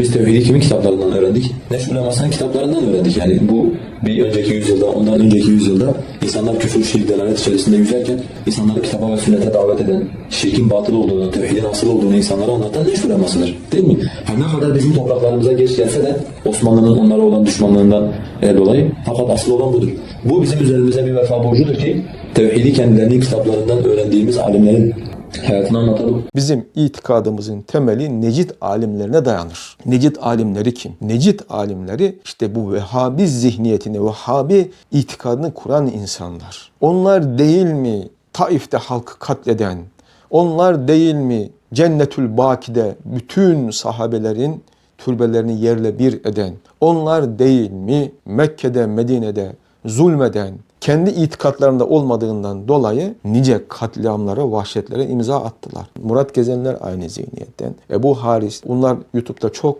Biz tevhidi kimin kitaplarından öğrendik? Neşr ulemasının kitaplarından öğrendik. Yani bu bir önceki yüzyılda, ondan önceki yüzyılda insanlar küfür, şirk, delalet içerisinde yüzerken insanları kitaba ve sünnete davet eden, şirkin batıl olduğunu, tevhidin asıl olduğunu insanlara anlatan neşr ulemasıdır. Değil mi? Her ne kadar bizim topraklarımıza geç gelse de Osmanlı'nın onlara olan düşmanlığından e, dolayı fakat asıl olan budur. Bu bizim üzerimize bir vefa borcudur ki tevhidi kendilerinin kitaplarından öğrendiğimiz alimlerin hayatını anlatalım. Bizim itikadımızın temeli Necid alimlerine dayanır. Necid alimleri kim? Necid alimleri işte bu Vehhabi zihniyetini, Vehhabi itikadını kuran insanlar. Onlar değil mi Taif'te halkı katleden, onlar değil mi Cennetül Baki'de bütün sahabelerin türbelerini yerle bir eden, onlar değil mi Mekke'de, Medine'de zulmeden, kendi itikatlarında olmadığından dolayı nice katliamlara, vahşetlere imza attılar. Murat Gezenler aynı zihniyetten. Ebu Haris, bunlar YouTube'da çok